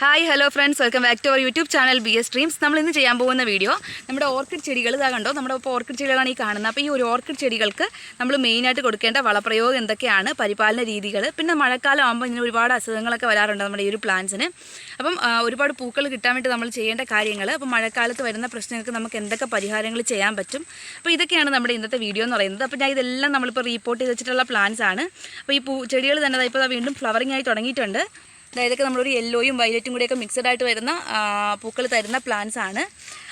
Hi hello friends welcome back to our YouTube channel B S dreams നമ്മൾ ഇന്ന് ചെയ്യാൻ പോകുന്ന വീഡിയോ നമ്മുടെ ഓർക്കിഡ് ചെടികൾ ഇതാ കണ്ടോ? നമ്മുടെ ഇപ്പോൾ ഓർക്കിഡ് ചെടികളാണ് ഈ കാണുന്നത്. അപ്പോൾ ഈ ഒരു ഓർക്കിഡ് ചെടികൾക്ക് നമ്മൾ മെയിനായിട്ട് കൊടുക്കേണ്ട വളപ്രയോഗം എന്തൊക്കെയാണ്? പരിപാലന രീതികൾ പിന്നെ മഴക്കാലം ആകുമ്പോൾ ഇങ്ങനെ ഒരുപാട് അസുഖങ്ങളൊക്കെ വരാറുണ്ട് നമ്മുടെ ഈ ഒരു പ്ലാന്റ്സിന് അപ്പം ഒരുപാട് പൂക്കൾ കിട്ടാൻ വേണ്ടി നമ്മൾ ചെയ്യേണ്ട കാര്യങ്ങൾ അപ്പോൾ മഴക്കാലത്ത് വരുന്ന പ്രശ്നങ്ങൾക്ക് നമുക്ക് എന്തൊക്കെ പരിഹാരങ്ങൾ ചെയ്യാൻ പറ്റും? അപ്പോൾ ഇതൊക്കെയാണ് നമ്മുടെ ഇന്നത്തെ വീഡിയോ എന്ന് പറയുന്നത്. അപ്പോൾ ഞാൻ ഇതെല്ലാം നമ്മളിപ്പോൾ റീപ്പോർട്ട് ചെയ്ത് വെച്ചിട്ടുള്ള പ്ലാന്റ്സ് ആണ്. അപ്പോൾ ഈ പൂ ചെടികൾ തന്നെ ഇപ്പോൾ വീണ്ടും ഫ്ലവറിംഗ് ആയി തുടങ്ങിയിട്ടുണ്ട്. ഇതൊക്കെ നമ്മളൊരു യെല്ലോയും വയലറ്റും കൂടിയൊക്കെ മിക്സഡ് ആയിട്ട് വരുന്ന പൂക്കൾ തരുന്ന പ്ലാന്റ്സ് ആണ്.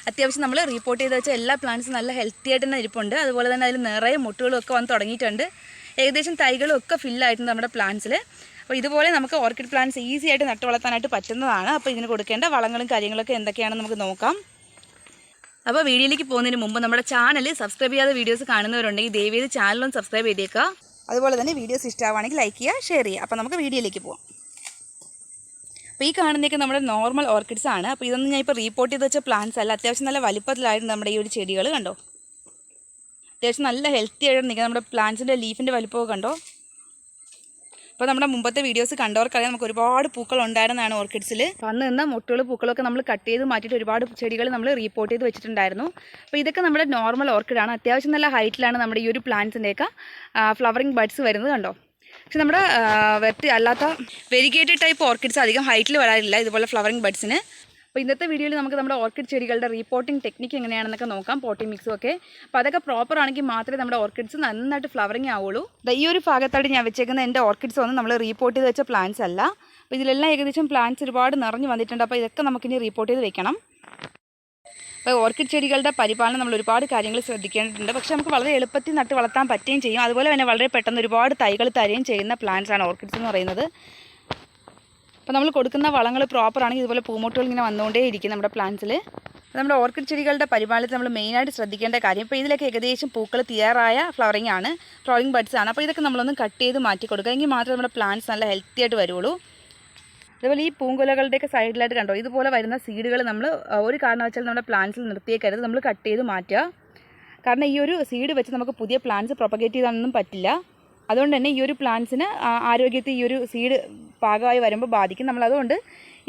അത്യാവശ്യം നമ്മൾ റിപ്പോർട്ട് ചെയ്ത് വെച്ച എല്ലാ പ്ലാന്റ്സും നല്ല ഹെൽത്തി ആയിട്ട് തന്നെ ഇരിപ്പുണ്ട്. അതുപോലെ തന്നെ അതിൽ നിറയെ മുട്ടുകളും ഒക്കെ വന്ന് തുടങ്ങിയിട്ടുണ്ട്. ഏകദേശം തൈകളും ഒക്കെ ഫില്ലായിട്ടുണ്ട് നമ്മുടെ പ്ലാന്റ്സിൽ അപ്പോൾ ഇതുപോലെ നമുക്ക് ഓർക്കിഡ് പ്ലാന്റ്സ് ഈസി ആയിട്ട് നട്ടു വളർത്താനായിട്ട് പറ്റുന്നതാണ്. അപ്പോൾ ഇതിന് കൊടുക്കേണ്ട വളങ്ങളും കാര്യങ്ങളൊക്കെ എന്തൊക്കെയാണെന്ന് നമുക്ക് നോക്കാം. അപ്പോൾ വീഡിയോയിലേക്ക് പോകുന്നതിന് മുമ്പ് നമ്മുടെ ചാനൽ സബ്സ്ക്രൈബ് ചെയ്യാതെ വീഡിയോസ് കാണുന്നവരുണ്ടെങ്കിൽ ദയവേത് ചാനലും സബ്സ്ക്രൈബ് ചെയ്തേക്കുക. അതുപോലെ തന്നെ വീഡിയോസ് ഇഷ്ടമാണെങ്കിൽ ലൈക്ക് ചെയ്യുക ഷെയർ ചെയ്യുക. അപ്പോൾ നമുക്ക് വീഡിയോയിലേക്ക് പോകാം അപ്പോൾ ഈ കാണുന്നതൊക്കെ നമ്മുടെ നോർമൽ ഓർക്കിഡ്സ് ആണ്. അപ്പോൾ ഇതൊന്നും ഞാൻ ഇപ്പോൾ റീപ്പോർട്ട് ചെയ്ത് വെച്ച പ്ലാന്റ്സ് അല്ല. അത്യാവശ്യം നല്ല വലിപ്പത്തിലായിരുന്നു നമ്മുടെ ഈ ഒരു ചെടികൾ കണ്ടോ? അത്യാവശ്യം നല്ല ഹെൽത്തി ആയിട്ട് നിൽക്കുക നമ്മുടെ പ്ലാന്റ്സിന്റെ ലീഫിന്റെ വലിപ്പമൊക്കെ കണ്ടോ? അപ്പോൾ നമ്മുടെ മുമ്പത്തെ വീഡിയോസ് കണ്ടവർക്കറിയാം നമുക്ക് ഒരുപാട് പൂക്കൾ ഉണ്ടായിരുന്നതാണ് ഓർക്കിഡ്സിൽ വന്ന് നിന്ന മുട്ടുകൾ പൂക്കളൊക്കെ നമ്മൾ കട്ട് ചെയ്ത് മാറ്റിയിട്ട് ഒരുപാട് ചെടികൾ നമ്മൾ റീപ്പോർട്ട് ചെയ്ത് വെച്ചിട്ടുണ്ടായിരുന്നു. അപ്പോൾ ഇതൊക്കെ നമ്മുടെ നോർമൽ ഓർക്കിഡാണ് അത്യാവശ്യം നല്ല ഹൈറ്റിലാണ് നമ്മുടെ ഈ ഒരു പ്ലാന്റ്സിന്റെയൊക്കെ ഫ്ലവറിങ് ബഡ്സ് വരുന്നത് കണ്ടോ? പക്ഷെ നമ്മുടെ വെറ്റ് അല്ലാത്ത വെരിഗേറ്റഡ് ടൈപ്പ് ഓർക്കിഡ്സ് അധികം ഹൈറ്റിൽ വരാറില്ല. ഇതുപോലെ ഫ്ലവറിങ് ബഡ്സിന്. അപ്പോൾ ഇന്നത്തെ വീഡിയോയിൽ നമുക്ക് നമ്മുടെ ഓർക്കിഡ് ചെടികളുടെ റീപോർട്ടിംഗ് ടെക്നിക്ക് എങ്ങനെയാണെന്നൊക്കെ നോക്കാം പോട്ടിംഗ് മിക്സും ഒക്കെ. അപ്പോൾ അതൊക്കെ പ്രോപ്പർ ആണെങ്കിൽ മാത്രമേ നമ്മുടെ ഓർക്കിഡ്സ് നന്നായിട്ട് ഫ്ലവറിങ് ആവുള്ളൂ. ഈ ഒരു ഭാഗത്തായിട്ട് ഞാൻ വെച്ചേക്കുന്ന എന്റെ ഓർക്കിഡ്സ് ഒന്നും നമ്മൾ റീപോർട്ട് ചെയ്ത് വെച്ച പ്ലാന്റ്സ് അല്ല. അപ്പോൾ ഇതിലെല്ലാം ഏകദേശം പ്ലാന്റ്സ് ഒരുപാട് നിറഞ്ഞു വന്നിട്ടുണ്ട്. അപ്പോൾ ഇതൊക്കെ നമുക്കിനി റീപോർട്ട് ചെയ്ത് വെക്കണം. അപ്പോൾ ഓർക്കിഡ് ചെടികളുടെ പരിപാലനം നമ്മൾ ഒരുപാട് കാര്യങ്ങൾ ശ്രദ്ധിക്കേണ്ടതുണ്ട്. പക്ഷേ നമുക്ക് വളരെ എളുപ്പത്തിൽ നട്ട് വളർത്താൻ പറ്റുകയും ചെയ്യും. അതുപോലെ തന്നെ വളരെ പെട്ടെന്ന് ഒരുപാട് തൈകൾ തരുകയും ചെയ്യുന്ന പ്ലാന്റ്സ് ആണ് ഓർക്കിഡ്സ് എന്ന് പറയുന്നത്. അപ്പോൾ നമ്മൾ കൊടുക്കുന്ന വളങ്ങൾ പ്രോപ്പർ ആണെങ്കിൽ ഇതുപോലെ പൂമോട്ടുകൾ ഇങ്ങനെ വന്നുകൊണ്ടേ ഇരിക്കും നമ്മുടെ പ്ലാന്റ്സിൽ നമ്മുടെ ഓർക്കിഡ് ചെടികളുടെ പരിപാലനത്തിൽ നമ്മൾ മെയിനായിട്ട് ശ്രദ്ധിക്കേണ്ട കാര്യം ഇപ്പോൾ ഇതിലൊക്കെ ഏകദേശം പൂക്കൾ തയ്യാറായ ഫ്ലവറിംഗ് ആണ്. ഫ്ലവറിംഗ് ബഡ്സ് ആണ്. അപ്പോൾ ഇതൊക്കെ നമ്മളൊന്ന് കട്ട് ചെയ്ത് മാറ്റി കൊടുക്കുക. എങ്കിൽ മാത്രമേ നമ്മുടെ പ്ലാന്റ്സ് നല്ല ഹെൽത്തി ആയിട്ട് വരുള്ളൂ. അതുപോലെ ഈ പൂങ്കുലകളുടെയൊക്കെ സൈഡിലായിട്ട് കണ്ടോ? ഇതുപോലെ വരുന്ന സീഡുകൾ നമ്മൾ ഒരു കാരണവശാലും നമ്മുടെ പ്ലാന്റ്സിൽ നിർത്തിയേക്കരുത്. നമ്മൾ കട്ട് ചെയ്ത് മാറ്റുക. കാരണം ഈ ഒരു സീഡ് വെച്ച് നമുക്ക് പുതിയ പ്ലാന്റ്സ് പ്രൊപ്പഗേറ്റ് ചെയ്താനൊന്നും പറ്റില്ല. അതുകൊണ്ട് തന്നെ ഈ ഒരു പ്ലാന്റ്സിന് ആരോഗ്യത്തെ ഈ ഒരു സീഡ് പാകമായി വരുമ്പോൾ ബാധിക്കും. നമ്മൾ അതുകൊണ്ട്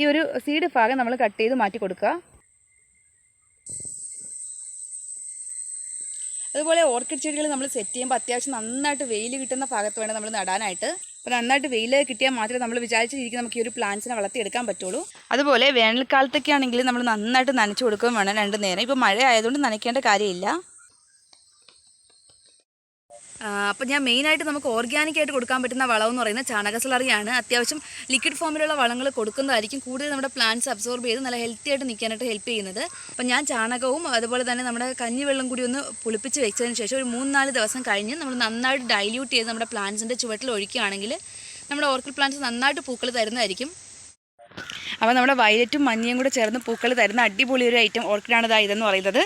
ഈ ഒരു സീഡ് ഭാഗം നമ്മൾ കട്ട് ചെയ്ത് മാറ്റി കൊടുക്കുക. അതുപോലെ ഓർക്കിഡ് ചെടികൾ നമ്മൾ സെറ്റ് ചെയ്യുമ്പോൾ അത്യാവശ്യം നന്നായിട്ട് വെയിൽ കിട്ടുന്ന ഭാഗത്ത് വേണം നമ്മൾ നടാനായിട്ട്. അപ്പോൾ നന്നായിട്ട് വെയിൽ കിട്ടിയാൽ മാത്രമേ നമ്മൾ വിചാരിച്ച നമുക്ക് ഈ ഒരു പ്ലാന്റ്സിനെ വളർത്തിയെടുക്കാൻ പറ്റുള്ളൂ. അതുപോലെ വേനൽക്കാലത്തൊക്കെ ആണെങ്കിൽ നമ്മൾ നന്നായിട്ട് നനച്ചു കൊടുക്കുകയും വേണം രണ്ട് നേരം. ഇപ്പോൾ മഴ ആയതുകൊണ്ട് നനയ്ക്കേണ്ട കാര്യമില്ല. അപ്പോൾ ഞാൻ മെയിനായിട്ട് നമുക്ക് ഓർഗാനിക്കായിട്ട് കൊടുക്കാൻ പറ്റുന്ന വളം എന്ന് പറയുന്നത് ചാണക സ്ലറിയാണ്. അത്യാവശ്യം ലിക്വിഡ് ഫോമിലുള്ള വളങ്ങൾ കൊടുക്കുന്നതായിരിക്കും കൂടുതൽ നമ്മുടെ പ്ലാന്റ്സ് അബ്സോർബ് ചെയ്ത് നല്ല ഹെൽത്തി ആയിട്ട് നിൽക്കാനായിട്ട് ഹെൽപ്പ് ചെയ്യുന്നത്. അപ്പോൾ ഞാൻ ചാണകവും അതുപോലെ തന്നെ നമ്മുടെ കഞ്ഞി വെള്ളം കൂടി ഒന്ന് പുളിപ്പിച്ച് വെച്ചതിന് ശേഷം ഒരു മൂന്ന് നാല് ദിവസം കഴിഞ്ഞ് നമ്മൾ നന്നായിട്ട് ഡൈല്യൂട്ട് ചെയ്ത് നമ്മുടെ പ്ലാന്റ്സിന്റെ ചുവട്ടിൽ ഒഴിക്കുകയാണെങ്കിൽ നമ്മുടെ ഓർക്കിഡ് പ്ലാന്റ്സ് നന്നായിട്ട് പൂക്കൾ തരുന്നതായിരിക്കും. അപ്പോൾ നമ്മുടെ വയലറ്റും മഞ്ഞയും കൂടെ ചേർന്ന് പൂക്കൾ തരുന്ന അടിപൊളി ഒരു ഐറ്റം ഓർക്കിഡാണ് ഇതാ ഇതെന്ന് പറയുന്നത്.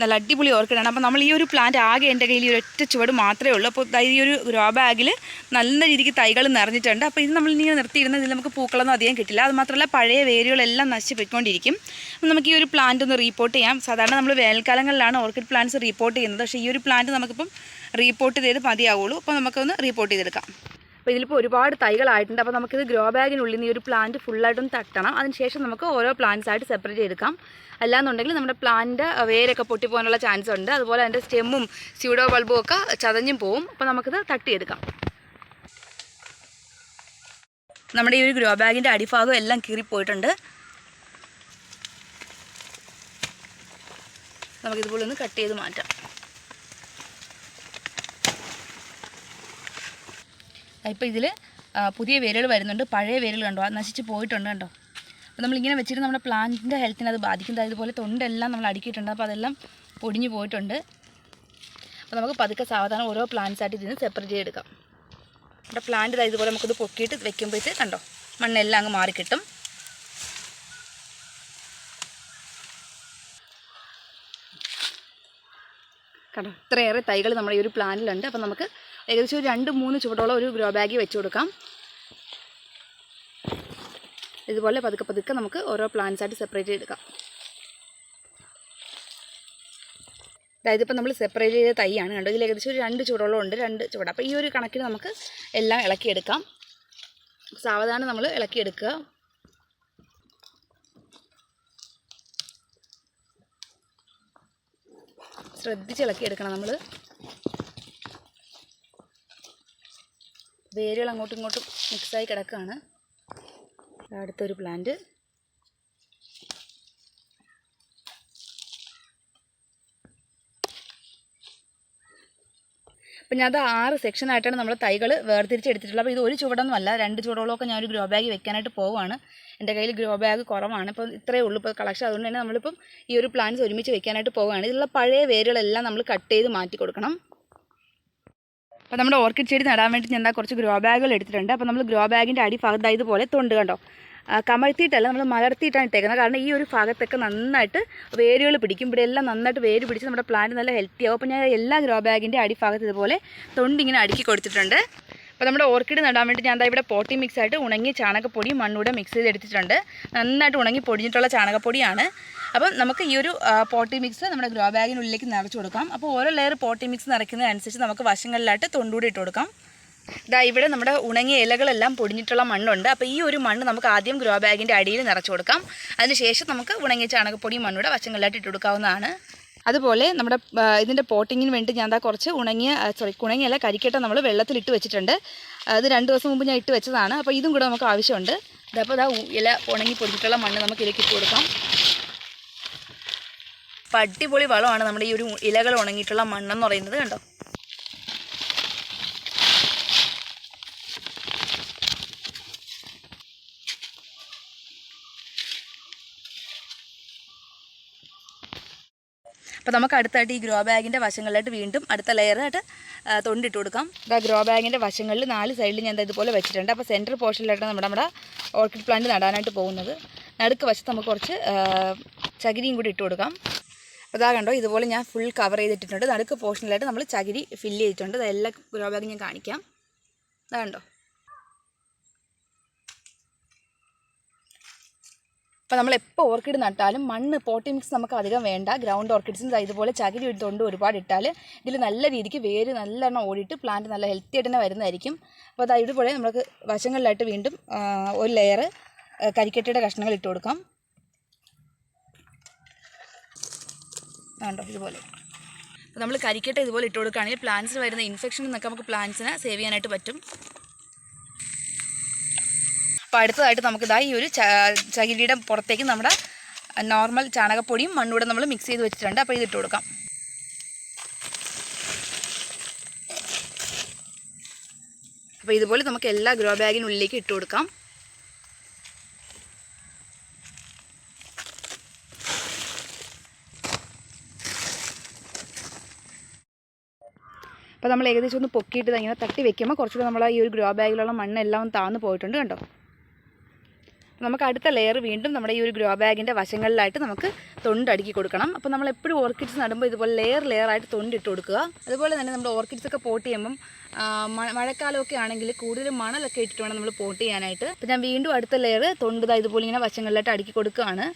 നല്ല അടിപൊളി ഓർക്കിഡാണ്. അപ്പോൾ നമ്മൾ ഈ ഒരു പ്ലാന്റ് ആകെ എന്റെ കയ്യിൽ ഈ ഒരു ഒറ്റ ചുവട് മാത്രമേ ഉള്ളൂ. അപ്പോൾ ഈ ഒരു ഗ്രോ ബാഗിൽ നല്ല രീതിക്ക് തൈകൾ നിറഞ്ഞിട്ടുണ്ട്. അപ്പോൾ ഇത് നമ്മൾ ഇങ്ങനെ നിർത്തിയിരുന്നത് ഇതിൽ നമുക്ക് പൂക്കളൊന്നും അധികം കിട്ടില്ല. അത് മാത്രമല്ല പഴയ വേരുകളെല്ലാം നശിച്ച് പോയിക്കൊണ്ടിരിക്കും അപ്പോൾ നമുക്ക് ഈ ഒരു പ്ലാന്റ് ഒന്ന് റീപ്പോർട്ട് ചെയ്യാം. സാധാരണ നമ്മൾ വേനൽക്കാലങ്ങളിലാണ് ഓർക്കിഡ് പ്ലാന്റ്സ് റീപ്പോർട്ട് ചെയ്യുന്നത്. പക്ഷേ ഈ ഒരു പ്ലാന്റ് നമുക്കിപ്പം റീപ്പോർട്ട് ചെയ്ത് മതിയാവുള്ളൂ. അപ്പോൾ നമുക്കൊന്ന് റീപ്പോർട്ട് ചെയ്തെടുക്കാം. അപ്പോൾ ഇതിലിപ്പോൾ ഒരുപാട് തൈകളായിട്ടുണ്ട്. അപ്പോൾ നമുക്കിത് ഗ്രോ ബാഗിനുള്ളിൽ നിന്ന് ഈ ഒരു പ്ലാന്റ് ഫുള്ളായിട്ടൊന്ന് തട്ടണം. അതിനുശേഷം നമുക്ക് ഓരോ പ്ലാന്റ്സ് ആയിട്ട് സെപ്പറേറ്റ് ചെയ്തെടുക്കാം അല്ലാന്നുണ്ടെങ്കിൽ നമ്മുടെ പ്ലാന്റ് വേരൊക്കെ പൊട്ടിപ്പോകാനുള്ള ചാൻസ് ഉണ്ട്. അതുപോലെ അതിന്റെ സ്റ്റെമ്മും സ്യൂഡോ ബൾബും ഒക്കെ ചതഞ്ഞും പോവും. അപ്പോൾ നമുക്കിത് തട്ടിയെടുക്കാം. നമ്മുടെ ഈ ഒരു ഗ്രോ ബാഗിന്റെ അടിഭാഗം എല്ലാം കീറിപ്പോയിട്ടുണ്ട്. നമുക്കിതുപോലെ ഒന്ന് കട്ട് ചെയ്ത് മാറ്റാം. ഇപ്പോൾ ഇതിൽ പുതിയ വേരുകൾ വരുന്നുണ്ട്. പഴയ വേരുകൾ കണ്ടോ? അത് നശിച്ച് പോയിട്ടുണ്ട് കണ്ടോ? അപ്പോൾ നമ്മളിങ്ങനെ വെച്ചിട്ട് നമ്മുടെ പ്ലാന്റിന്റെ ഹെൽത്തിനെ അത് ബാധിക്കുന്നത് അതുപോലെ തൊണ്ടെല്ലാം നമ്മൾ അടുക്കിയിട്ടുണ്ട്. അപ്പോൾ അതെല്ലാം പൊടിഞ്ഞു പോയിട്ടുണ്ട്. അപ്പോൾ നമുക്ക് പതുക്കെ സാവധാനം ഓരോ പ്ലാന്റ്സ് ആയിട്ട് ഇതിന് സെപ്പറേറ്റ് ചെയ്തെടുക്കാം നമ്മുടെ പ്ലാന്റ് ഇതാ ഇതുപോലെ നമുക്കിത് പൊക്കിയിട്ട് വെക്കുമ്പോഴത്തേക്ക് കണ്ടോ? മണ്ണെല്ലാം അങ്ങ് മാറിക്കിട്ടും കണ്ടോ? ഇത്രയേറെ തൈകൾ നമ്മുടെ ഈ ഒരു പ്ലാനിലുണ്ട് അപ്പോൾ നമുക്ക് ഏകദേശം ഒരു രണ്ട് മൂന്ന് ചുവടോളം ഒരു ഗ്രോ ബാഗ് വെച്ച് കൊടുക്കാം. ഇതുപോലെ പതുക്കെ പതുക്കെ നമുക്ക് ഓരോ പ്ലാന്റ്സായിട്ട് സെപ്പറേറ്റ് ചെയ്തെടുക്കാം. അതായത് ഇപ്പം നമ്മൾ സെപ്പറേറ്റ് ചെയ്ത തൈയാണ് കണ്ടോ? ഇതിൽ ഏകദേശം ഒരു രണ്ട് ചുവടോളം ഉണ്ട് രണ്ട് ചുവട. അപ്പോൾ ഈ ഒരു കണക്കിന് നമുക്ക് എല്ലാം ഇളക്കിയെടുക്കാം. സാവധാനം നമ്മൾ ഇളക്കിയെടുക്കുക. ശ്രദ്ധിച്ച് ഇളക്കിയെടുക്കണം നമ്മൾ വേരുകൾ അങ്ങോട്ടും ഇങ്ങോട്ടും മിക്സായി കിടക്കുകയാണ് അടുത്തൊരു പ്ലാന്റ്. അപ്പം ഞാൻ അത് ആറ് സെക്ഷനായിട്ടാണ് നമ്മൾ തൈകൾ വേർതിരിച്ചെടുത്തിട്ടുള്ളത് അപ്പോൾ ഇത് ഒരു ചുവടൊന്നും അല്ല രണ്ട് ചുവടോളമൊക്കെ ഞാനൊരു ഗ്രോ ബാഗ് വെക്കാനായിട്ട് പോവുകയാണ് എന്റെ കയ്യിൽ ഗ്രോ ബാഗ് കുറവാണ്. ഇപ്പം ഇത്രയേ ഉള്ളൂ. ഇപ്പോൾ കളക്ഷൻ അതുകൊണ്ട് തന്നെ നമ്മളിപ്പം ഈ ഒരു പ്ലാന്റ്സ് ഒരുമിച്ച് വെക്കാനായിട്ട് പോവുകയാണ് ഇതിലുള്ള പഴയ വേരുകളെല്ലാം നമ്മൾ കട്ട് ചെയ്ത് മാറ്റി കൊടുക്കണം. അപ്പോൾ നമ്മുടെ ഓർക്കിഡ് ചെടി നടാൻ വേണ്ടി ഞാൻ കുറച്ച് ഗ്രോ ബാഗുകൾ എടുത്തിട്ടുണ്ട്. അപ്പോൾ നമ്മൾ ഗ്രോ ബാഗിന്റെ അടിഭാഗത്ത് ഭാഗത്ത് ഇതുപോലെ തൊണ്ട് കണ്ടോ? കമഴ്ത്തിയിട്ടല്ല നമ്മൾ മലർത്തിയിട്ടാണ് ഇട്ടേക്കുന്നത്. കാരണം ഈ ഒരു ഭാഗത്തൊക്കെ നന്നായിട്ട് വേരുകൾ പിടിക്കും. ഇവിടെ എല്ലാം നന്നായിട്ട് വേര് പിടിച്ച് നമ്മുടെ പ്ലാന്റ് നല്ല ഹെൽത്തി ആവും. അപ്പോൾ ഞാൻ എല്ലാ ഗ്രോ ബാഗിന്റെ അടിഭാഗത്ത് ഇതുപോലെ തൊണ്ടിങ്ങനെ അടുക്കി കൊടുത്തിട്ടുണ്ട്. അപ്പോൾ നമ്മുടെ ഓർക്കിഡ് നടാൻ വേണ്ടി ഞാൻ ഇവിടെ പോട്ടി മിക്സ് ആയിട്ട് ഉണങ്ങിയ ചാണകപ്പൊടി മണ്ണൂടെ മിക്സ് ചെയ്തെടുത്തിട്ടുണ്ട്. നന്നായിട്ട് ഉണങ്ങി പൊടിഞ്ഞിട്ടുള്ള ചാണകപ്പൊടിയാണ്. അപ്പം നമുക്ക് ഈ ഒരു പോട്ടി മിക്സ് നമ്മുടെ ഗ്രോ ബാഗിനുള്ളിലേക്ക് നിറച്ച് കൊടുക്കാം. അപ്പോൾ ഓരോ ലെയർ പോട്ടി മിക്സ് നിറയ്ക്കുന്നതനുസരിച്ച് നമുക്ക് വശങ്ങളിലായിട്ട് തൊണ്ടൂടി ഇട്ട് കൊടുക്കാം. ഇതാ ഇവിടെ നമ്മുടെ ഉണങ്ങിയ ഇലകളെല്ലാം പൊടിഞ്ഞിട്ടുള്ള മണ്ണുണ്ട്. അപ്പോൾ ഈ ഒരു മണ്ണ് നമുക്ക് ആദ്യം ഗ്രോ ബാഗിന്റെ അടിയിൽ നിറച്ച് കൊടുക്കാം. അതിനുശേഷം നമുക്ക് ഉണങ്ങിയ ചാണകപ്പൊടിയും മണ്ണൂടെ വശങ്ങളിലായിട്ട് ഇട്ട് കൊടുക്കാവുന്നതാണ്. അതുപോലെ നമ്മുടെ ഇതിന്റെ പോട്ടിങ്ങിന് വേണ്ടി ഞാൻ ദാ കുറച്ച് ഉണങ്ങിയ സോറി ഉണങ്ങിയല്ല കരിക്കട്ട നമ്മൾ വെള്ളത്തിലിട്ട് വെച്ചിട്ടുണ്ട്. അത് രണ്ട് ദിവസം മുമ്പ് ഞാൻ ഇട്ട് വെച്ചതാണ്. അപ്പോൾ ഇതും കൂടെ നമുക്ക് ആവശ്യമുണ്ട്. ഇതപ്പോൾ ഇതാ ഇല ഉണങ്ങി പൊടിച്ചിട്ടുള്ള മണ്ണ് നമുക്ക് ഇതിലേക്ക് ഇട്ട് കൊടുക്കാം. അപ്പം അടിപൊളി വളമാണ് നമ്മുടെ ഈ ഒരു ഇലകൾ ഉണങ്ങിയിട്ടുള്ള മണ്ണെന്ന് പറയുന്നത് കണ്ടോ? അപ്പോൾ നമുക്ക് അടുത്തായിട്ട് ഈ ഗ്രോ ബാഗിന്റെ വശങ്ങളിലായിട്ട് വീണ്ടും അടുത്ത ലെയറായിട്ട് തൊണ്ടിട്ട് കൊടുക്കാം. ഇതാ ഗ്രോ ബാഗിന്റെ വശങ്ങളിൽ നാല് സൈഡിൽ ഞാൻ ഇതുപോലെ വെച്ചിട്ടുണ്ട്. അപ്പോൾ സെന്റർ പോർഷനിലായിട്ട് നമ്മുടെ നമ്മുടെ ഓർക്കിഡ് പ്ലാന്റ് നടാനായിട്ട് പോകുന്നത്. നടുക്ക് വശത്ത് നമുക്ക് കുറച്ച് ചകിരിയും കൂടി ഇട്ട് കൊടുക്കാം. അപ്പോൾ ഇതാ കണ്ടോ ഇതുപോലെ ഞാൻ ഫുൾ കവർ ചെയ്തിട്ടുണ്ട് നടുക്ക് പോർഷനിലായിട്ട് നമ്മൾ ചകിരി ഫില്ല് ചെയ്തിട്ടുണ്ട്. അതെല്ലാം ഗ്രോ ബാഗും ഞാൻ കാണിക്കാം. അതാ കണ്ടോ? അപ്പോൾ നമ്മൾ എപ്പോൾ ഓർക്കിഡ് നട്ടാലും മണ്ണ് പോട്ടി മിക്സ് നമുക്ക് അധികം വേണ്ട. ഗ്രൗണ്ട് ഓർക്കിഡ്സിന് ഇതുപോലെ ചകിരി എടുത്തുകൊണ്ട് ഒരുപാട് ഇട്ടാൽ ഇതിൽ നല്ല രീതിക്ക് വേര് നല്ലെണ്ണം ഓടിയിട്ട് പ്ലാന്റ് നല്ല ഹെൽത്തി ആയിട്ട് തന്നെ വരുന്നതായിരിക്കും. അപ്പോൾ അത് ഇതുപോലെ നമുക്ക് വശങ്ങളിലായിട്ട് വീണ്ടും ഒരു ലെയർ കരിക്കട്ടയുടെ കഷ്ണങ്ങൾ ഇട്ട് കൊടുക്കാം. കണ്ടോ? ഇതുപോലെ. അപ്പോൾ നമ്മൾ കരിക്കട്ട ഇതുപോലെ ഇട്ട് കൊടുക്കുകയാണെങ്കിൽ പ്ലാന്റ്സിന് വരുന്ന ഇൻഫെക്ഷൻ എന്നൊക്കെ നമുക്ക് പ്ലാന്റ്സിനെ സേവ് ചെയ്യാനായിട്ട് പറ്റും. അപ്പോൾ അടുത്തതായിട്ട് നമുക്കിതാ ഈ ഒരു ചകിരിയുടെ പുറത്തേക്ക് നമ്മുടെ നോർമൽ ചാണകപ്പൊടിയും മണ്ണൂടെ നമ്മൾ മിക്സ് ചെയ്ത് വെച്ചിട്ടുണ്ട്. അപ്പോൾ ഇതിട്ട് കൊടുക്കാം. അപ്പോൾ ഇതുപോലെ നമുക്ക് എല്ലാ ഗ്രോ ബാഗിനുള്ളിലേക്ക് ഇട്ട് കൊടുക്കാം. അപ്പോൾ നമ്മൾ ഏകദേശം ഒന്ന് പൊക്കിയിട്ട് ഇങ്ങനെ തട്ടി വെക്കുമ്പോൾ കുറച്ചുകൂടെ നമ്മൾ ഈ ഒരു ഗ്രോ ബാഗിലുള്ള മണ്ണെല്ലാം താന്ന് പോയിട്ടുണ്ട് കണ്ടോ? നമുക്ക് അടുത്ത ലെയർ വീണ്ടും നമ്മുടെ ഈ ഒരു ഗ്രോ ബാഗിന്റെ വശങ്ങളിലായിട്ട് നമുക്ക് തൊണ്ടടുക്കി കൊടുക്കണം. അപ്പോൾ നമ്മൾ എപ്പോഴും ഓർക്കിഡ്സ് നടുമ്പോൾ ഇതുപോലെ ലെയർ ലെയർ ആയിട്ട് തൊണ്ടിട്ട് കൊടുക്കുക. അതുപോലെ തന്നെ നമ്മൾ ഓർക്കിഡ്സ് ഒക്കെ പോട്ട് ചെയ്യുമ്പം മഴക്കാലമൊക്കെ ആണെങ്കിൽ കൂടുതൽ മണലൊക്കെ ഇട്ടിട്ട് വേണം നമ്മൾ പോട്ട് ചെയ്യാനായിട്ട്. അപ്പോൾ ഞാൻ വീണ്ടും അടുത്ത ലെയർ തൊണ്ട് ഇതുപോലെ ഇങ്ങനെ വശങ്ങളിലായിട്ട് അടുക്കി കൊടുക്കുകയാണ്.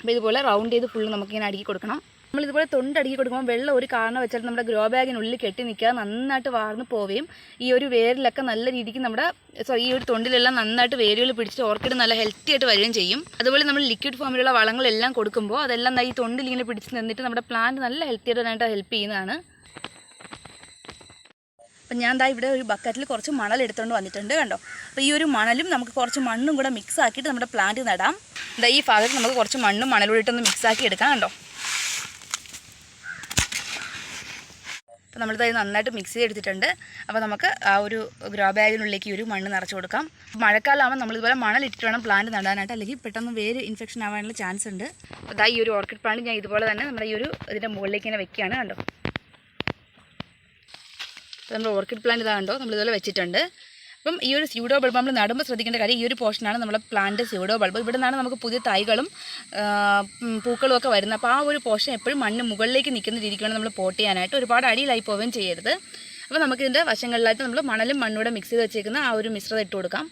അപ്പോൾ ഇതുപോലെ റൗണ്ട് ചെയ്ത് ഫുള്ള് നമുക്കിങ്ങനെ അടുക്കി കൊടുക്കണം. നമ്മൾ ഇതുപോലെ തൊണ്ടടുക്കി കൊടുക്കുമ്പോൾ വെള്ളം ഒരു കാരണം വെച്ചാൽ നമ്മുടെ ഗ്രോ ബാഗിനുള്ളിൽ കെട്ടി നിൽക്കാതെ നന്നായിട്ട് വാർന്നു പോവുകയും ഈ ഒരു വേരിലൊക്കെ നല്ല രീതിക്ക് നമ്മുടെ സോറി ഈ ഒരു തൊണ്ടിലെല്ലാം നന്നായിട്ട് വേരുകൾ പിടിച്ചിട്ട് ഓർക്കിഡ് നല്ല ഹെൽത്തി ആയിട്ട് വരികയും ചെയ്യും. അതുപോലെ നമ്മൾ ലിക്വിഡ് ഫോമിലുള്ള വളങ്ങളെല്ലാം കൊടുക്കുമ്പോൾ അതെല്ലാം ഈ തൊണ്ടിൽ ഇങ്ങനെ പിടിച്ച് നിന്നിട്ട് നമ്മുടെ പ്ലാന്റ് നല്ല ഹെൽത്തി ആയിട്ട് ഹെൽപ്പ് ചെയ്യുന്നതാണ്. അപ്പം ഞാൻ ദാ ഇവിടെ ഒരു ബക്കറ്റിൽ കുറച്ച് മണൽ എടുത്തുകൊണ്ട് വന്നിട്ടുണ്ട് കണ്ടോ? അപ്പോൾ ഈ ഒരു മണലും നമുക്ക് കുറച്ച് മണ്ണും കൂടെ മിക്സ് ആക്കിയിട്ട് നമ്മുടെ പ്ലാന്റ് നടാം. ദാ ഈ ഭാഗത്ത് നമുക്ക് കുറച്ച് മണ്ണും മണലും ഇട്ടൊന്ന് മിക്സ് ആക്കി എടുക്കാം കണ്ടോ? അപ്പോൾ നമ്മൾ അത് നന്നായിട്ട് മിക്സ് ചെയ്തെടുത്തിട്ടുണ്ട്. അപ്പോൾ നമുക്ക് ആ ഒരു ഗ്രോ ബാഗിനുള്ളിലേക്ക് ഒരു മണ്ണ് നിറച്ച് കൊടുക്കാം. മഴക്കാലമാകുമ്പോൾ നമ്മളിതുപോലെ മണലിട്ടിട്ട് വേണം പ്ലാന്റ് നടാനായിട്ട്. അല്ലെങ്കിൽ പെട്ടെന്ന് വേര് ഇൻഫെക്ഷൻ ആവാനുള്ള ചാൻസ് ഉണ്ട്. അതാ ഈ ഒരു ഓർക്കിഡ് പ്ലാന്റ് ഞാൻ ഇതുപോലെ തന്നെ നമ്മുടെ ഈ ഒരു ഇതിന്റെ മുകളിലേക്ക് ഇങ്ങനെ വെക്കുകയാണ് കണ്ടോ? നമ്മൾ ഓർക്കിഡ് പ്ലാന്റ് ഇതാ കണ്ടോ? നമ്മളിതുപോലെ വെച്ചിട്ടുണ്ട്. അപ്പം ഈ ഒരു സ്യൂഡോ ബൾബ് നമ്മൾ നടുമ്പോൾ ശ്രദ്ധിക്കേണ്ട കാര്യം ഈ ഒരു പോർഷനാണ് നമ്മുടെ പ്ലാന്റ് സ്യൂഡോ ബൾബ് ഇവിടെ നിന്നാണ് നമുക്ക് പുതിയ തൈകളും പൂക്കളും ഒക്കെ വരുന്നത്. അപ്പോൾ ആ ഒരു പോർഷൻ എപ്പോഴും മണ്ണ് മുകളിലേക്ക് നിൽക്കുന്ന രീതിക്കാണ് നമ്മൾ പോട്ട് ചെയ്യാനായിട്ട് ഒരുപാട് അടിയിലായി പോവുകയും ചെയ്യരുത്. അപ്പോൾ നമുക്കിതിന്റെ വശങ്ങളിലായിട്ട് നമ്മൾ മണലും മണ്ണൂടെ മിക്സ് ചെയ്ത് വെച്ചേക്കുന്ന ആ ഒരു മിശ്രിതം ഇട്ട് കൊടുക്കാം.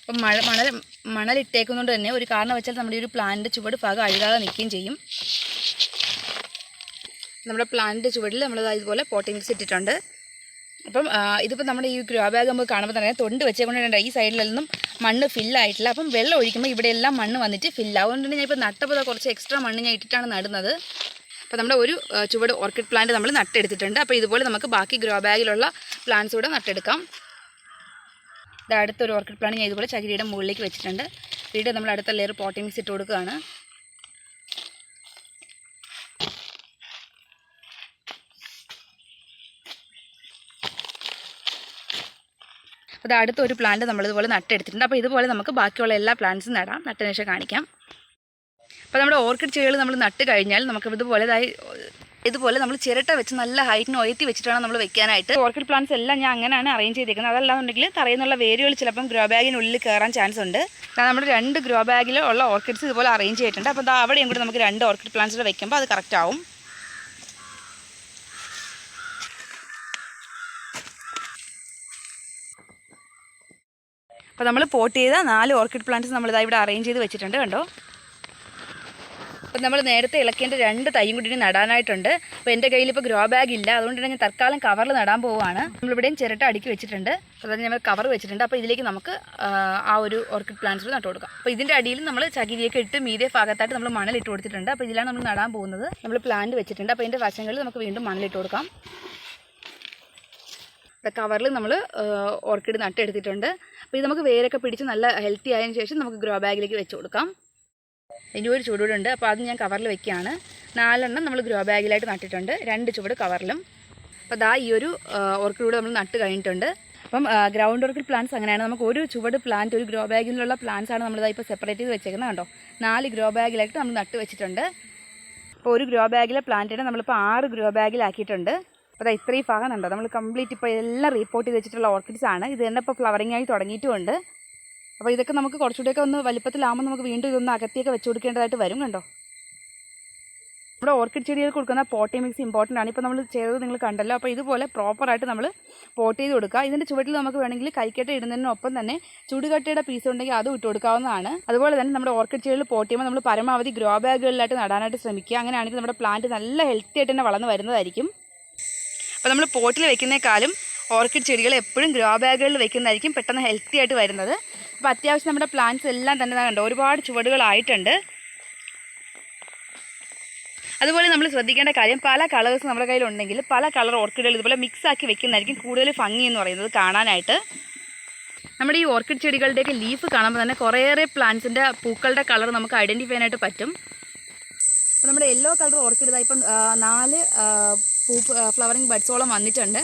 അപ്പം മഴ മണൽ മണലിട്ടേക്കുന്നതുകൊണ്ട് തന്നെ ഒരു കാരണം വെച്ചാൽ നമ്മുടെ ഈ ഒരു പ്ലാന്റ് ചുവട് ഭാഗം അഴുകാതെ നിൽക്കുകയും ചെയ്യും. നമ്മുടെ പ്ലാന്റിന്റെ ചുവടിൽ നമ്മൾ ഇതുപോലെ പോട്ടിംഗ് മിക്സ് ഇട്ടിട്ടുണ്ട്. അപ്പം ഇതിപ്പോൾ നമ്മുടെ ഈ ഗ്രോ ബാഗ് നമുക്ക് കാണുമ്പോൾ തന്നെ തൊണ്ട് വെച്ചേ വെച്ചേക്കൊണ്ടിട്ടുണ്ട് ഈ സൈഡിലൊന്നും മണ്ണ് ഫില്ലായിട്ടില്ല അപ്പം വെള്ളം ഒഴിക്കുമ്പോൾ ഇവിടെയെല്ലാം മണ്ണ് വന്നിട്ട് ഫില്ലാവും അതുകൊണ്ട് ഞാൻ ഇപ്പോൾ നട്ടപ്പോൾ കുറച്ച് എക്സ്ട്രാ മണ്ണ് ഞാൻ ഇട്ടിട്ടാണ് നടുന്നത്. അപ്പോൾ നമ്മുടെ ഒരു ചുവട് ഓർക്കിഡ് പ്ലാന്റ് നമ്മൾ നട്ടെടുത്തിട്ടുണ്ട്. അപ്പോൾ ഇതുപോലെ നമുക്ക് ബാക്കി ഗ്രോ ബാഗിലുള്ള പ്ലാന്റ്സ് കൂടെ നട്ടെടുക്കാം. അടുത്തൊരു ഓർക്കിഡ് പ്ലാന്റ് ഞാൻ ഇതുപോലെ ചകിരിയുടെ മുകളിലേക്ക് വെച്ചിട്ടുണ്ട്. വീട് നമ്മൾ അടുത്ത ലെയർ പോട്ടിംഗ് മിക്സ് ഇട്ട് കൊടുക്കുകയാണ്. അപ്പോൾ അടുത്ത ഒരു പ്ലാന്റ് നമ്മളിതുപോലെ നട്ടെടുത്തിട്ടുണ്ട്. അപ്പോൾ ഇതുപോലെ നമുക്ക് ബാക്കിയുള്ള എല്ലാ പ്ലാന്റ്സും നടാം. നട്ടതിന് ശേഷം കാണിക്കാം. അപ്പോൾ നമ്മുടെ ഓർക്കിഡ് ചെടികൾ നമ്മൾ നട്ട് കഴിഞ്ഞാൽ നമുക്ക് ഇതുപോലെതായി ഇതുപോലെ നമ്മൾ ചിരട്ട വെച്ച് നല്ല ഹൈറ്റിന് ഉയർത്തി വെച്ചിട്ടാണ് നമ്മൾ വെക്കാനായിട്ട്. ഓർക്കിഡ് പ്ലാന്റ്സ് എല്ലാം ഞാൻ അങ്ങനെയാണ് അറേഞ്ച് ചെയ്തേക്കുന്നത്. അതല്ലാന്നുണ്ടെങ്കിൽ തറയുന്നുള്ള വേരുകൾ ചിലപ്പം ഗ്രോ ബാഗിനുള്ളിൽ കയറാൻ ചാൻസ് ഉണ്ട്. നമ്മൾ രണ്ട് ഗ്രോ ബാഗിൽ ഉള്ള ഓർക്കിഡ്സ് ഇതുപോലെ അറേഞ്ച് ചെയ്തിട്ടുണ്ട്. അപ്പോൾ അവിടെയും കൂടി നമുക്ക് രണ്ട് ഓർക്കിഡ് പ്ലാന്റ്സ് വെക്കുമ്പോൾ അത് കറക്റ്റ് ആവും. അപ്പോൾ നമ്മൾ പോട്ട് ചെയ്ത നാല് ഓർക്കിഡ് പ്ലാന്റ്സ് നമ്മളിതാ ഇവിടെ അറേഞ്ച് ചെയ്ത് വെച്ചിട്ടുണ്ട് കണ്ടോ? അപ്പം നമ്മൾ നേരത്തെ ഇളക്കേണ്ട രണ്ട് തൈയും കൂടി നടാനായിട്ടുണ്ട്. അപ്പോൾ എന്റെ കയ്യിൽ ഇപ്പോൾ ഗ്രോ ബാഗ് ഇല്ല. അതുകൊണ്ട് തന്നെ ഞാൻ തൽക്കാലം കവറിൽ നടാൻ പോവുകയാണ് നമ്മളിവിടെയും ചിരട്ട അടുക്കി വെച്ചിട്ടുണ്ട്. അതായത് നമ്മൾ കവർ വെച്ചിട്ടുണ്ട്. അപ്പോൾ ഇതിലേക്ക് നമുക്ക് ആ ഒരു ഓർക്കിഡ് പ്ലാന്റ്സ് നട്ടു കൊടുക്കാം. അപ്പോൾ ഇതിന്റെ അടിയിൽ നമ്മൾ ചകിരിയൊക്കെ ഇട്ട് മീതെ ഭാഗത്തായിട്ട് നമ്മൾ മണലിട്ട് കൊടുത്തിട്ടുണ്ട്. അപ്പോൾ ഇതിലാണ് നമ്മൾ നടാൻ പോകുന്നത്. നമ്മൾ പ്ലാന്റ് വെച്ചിട്ടുണ്ട്. അപ്പോൾ ഇതിന്റെ വശങ്ങളിൽ നമുക്ക് വീണ്ടും മണലിട്ട് കൊടുക്കാം. കവറിൽ നമ്മൾ ഓർക്കിഡ് നട്ടെടുത്തിട്ടുണ്ട്. അപ്പോൾ ഇത് നമുക്ക് വേരൊക്കെ പിടിച്ച് നല്ല ഹെൽത്തി ആയതിനു ശേഷം നമുക്ക് ഗ്രോ ബാഗിലേക്ക് വെച്ച് കൊടുക്കാം. ഇനി ഒരു ചുവടുണ്ട് അപ്പോൾ അത് ഞാൻ കവറിൽ വെക്കുകയാണ് നാലെണ്ണം നമ്മൾ ഗ്രോ ബാഗിലായിട്ട് നട്ടിട്ടുണ്ട്. രണ്ട് ചുവട് കവറിലും അപ്പോൾ അതാ ഈ ഒരു ഓർക്കിഡ് കൂടെ നമ്മൾ നട്ട് കഴിഞ്ഞിട്ടുണ്ട്. അപ്പം ഗ്രൗണ്ട് ഓർക്കിഡ് പ്ലാന്റ്സ് അങ്ങനെയാണ്. നമുക്ക് ഒരു ചുവട് പ്ലാന്റ് ഒരു ഗ്രോ ബാഗിലുള്ള പ്ലാന്റ്സ് ആണ് നമ്മളിതാ ഇപ്പോൾ സെപ്പറേറ്റ് ചെയ്ത് വെച്ചേക്കുന്നത് കണ്ടോ? നാല് ഗ്രോ ബാഗിലായിട്ട് നമ്മൾ നട്ട് വെച്ചിട്ടുണ്ട്. അപ്പോൾ ഒരു ഗ്രോ ബാഗിലെ പ്ലാന്റിനെ നമ്മളിപ്പോൾ ആറ് ഗ്രോ ബാഗിലാക്കിയിട്ടുണ്ട് അപ്പോൾ അതാ ഇത്രയും ഭാഗം ഉണ്ടോ നമ്മൾ കംപ്ലീറ്റ് ഇപ്പോൾ എല്ലാം റിപ്പോർട്ട് ചെയ്ത് വെച്ചിട്ടുള്ള ഓർക്കിഡ്സ് ആണ്. ഇത് തന്നെ ഇപ്പോൾ ഫ്ലവറിംഗ് ആയി തുടങ്ങിയിട്ടുമുണ്ട്. അപ്പോൾ ഇതൊക്കെ നമുക്ക് കുറച്ചുകൂടെയൊക്കെ ഒന്ന് വലിപ്പത്തിലാകുമ്പോൾ നമുക്ക് വീണ്ടും ഇതൊന്ന് അകത്തിയൊക്കെ വെച്ച് കൊടുക്കേണ്ടതായിട്ട് വരും കണ്ടോ? നമ്മുടെ ഓർക്കിഡ് ചെടികൾ കൊടുക്കുന്ന പോട്ടി മിക്സ് ഇമ്പോർട്ടന്റ് ആണ്. ഇപ്പോൾ നമ്മൾ ചെയ്തത് നിങ്ങൾ കണ്ടല്ലോ. അപ്പോൾ ഇതുപോലെ പ്രോപ്പറായിട്ട് നമ്മൾ പോട്ട് ചെയ്ത് കൊടുക്കുക. ഇതിന്റെ ചുവട്ടിൽ നമുക്ക് വേണമെങ്കിൽ കൈക്കട്ട ഇടുന്നതിനൊപ്പം തന്നെ ചുടുകട്ടയുടെ പീസ് ഉണ്ടെങ്കിൽ അതും ഇട്ട് കൊടുക്കാവുന്നതാണ്. അതുപോലെ തന്നെ നമ്മുടെ ഓർക്കിഡ് ചെടികൾ പോട്ട് ചെയ്യുമ്പോൾ നമ്മൾ പരമാവധി ഗ്രോ ബാഗുകളിലായിട്ട് നടാനായിട്ട് ശ്രമിക്കുക. അങ്ങനെയാണെങ്കിൽ നമ്മുടെ പ്ലാന്റ് നല്ല ഹെൽത്തി ആയിട്ട് തന്നെ വളർന്ന് വരുന്നതായിരിക്കും. അപ്പോൾ നമ്മൾ പോട്ടിൽ വെക്കുന്നേക്കാളും ഓർക്കിഡ് ചെടികൾ എപ്പോഴും ഗ്രോ ബാഗുകളിൽ വെക്കുന്നതായിരിക്കും പെട്ടെന്ന് ഹെൽത്തി ആയിട്ട് വരുന്നത്. അപ്പോൾ അത്യാവശ്യം നമ്മുടെ പ്ലാന്റ്സ് എല്ലാം തന്നെ കണ്ടു ഒരുപാട് ചുവടുകളായിട്ടുണ്ട്. അതുപോലെ നമ്മൾ ശ്രദ്ധിക്കേണ്ട കാര്യം പല കളേഴ്സ് നമ്മുടെ കയ്യിലുണ്ടെങ്കിൽ പല കളർ ഓർക്കിഡുകൾ ഇതുപോലെ മിക്സ് ആക്കി വെക്കുന്നതായിരിക്കും കൂടുതൽ ഭംഗി എന്ന് പറയുന്നത് കാണാനായിട്ട്. നമ്മുടെ ഈ ഓർക്കിഡ് ചെടികളുടെയൊക്കെ ലീഫ് കാണുമ്പോൾ തന്നെ കുറേയേറെ പ്ലാന്റ്സിന്റെ പൂക്കളുടെ കളർ നമുക്ക് ഐഡന്റിഫൈ ചെയ്യാനായിട്ട് പറ്റും. അപ്പോൾ നമ്മുടെ യെല്ലോ കളർ ഓർക്കിഡ് ഇതായി ഇപ്പം നാല് പൂ ഫ്ലവറിങ് ബഡ്സോളം വന്നിട്ടുണ്ട്.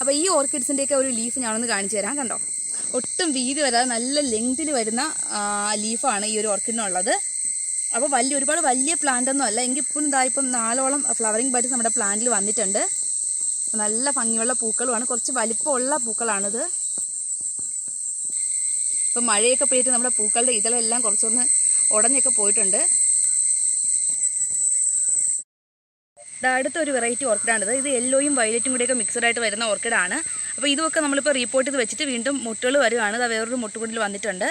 അപ്പോൾ ഈ ഓർക്കിഡ്സിന്റെയൊക്കെ ഒരു ലീഫ് ഞാനൊന്ന് കാണിച്ചു തരാം കണ്ടോ? ഒട്ടും വീതി വരാതെ നല്ല ലെങ്തിൽ വരുന്ന ലീഫാണ് ഈ ഒരു ഓർക്കിഡിനുള്ളത് അപ്പോൾ വലിയ ഒരുപാട് വലിയ പ്ലാന്റ് ഒന്നും അല്ല. എങ്കിൽ ഇപ്പം ഇതാ ഇപ്പം നാലോളം ഫ്ലവറിങ് ബഡ്സ് നമ്മുടെ പ്ലാന്റിൽ വന്നിട്ടുണ്ട്. നല്ല ഭംഗിയുള്ള പൂക്കളുമാണ്. കുറച്ച് വലിപ്പമുള്ള പൂക്കളാണിത്. ഇപ്പം മഴയൊക്കെ പെയ്തിട്ട് നമ്മുടെ പൂക്കളുടെ ഇതളെല്ലാം കുറച്ചൊന്ന് ഉടഞ്ഞൊക്കെ പോയിട്ടുണ്ട് ദാ അടുത്ത ഒരു വെറൈറ്റി ഓർക്കിഡാണിത്. ഇത് യെല്ലോയും വയലറ്റും കൂടിയൊക്കെ മിക്സഡ് ആയിട്ട് വരുന്ന ഓർക്കിഡാണ്. അപ്പോൾ ഇതൊക്കെ നമ്മളിപ്പോൾ റീപ്പോർട്ട് ചെയ്ത് വെച്ചിട്ട് വീണ്ടും മുട്ടുകൾ വരുവാണ് അത് വേറൊരു മുട്ടുകൂടിൽ വന്നിട്ടുണ്ട്.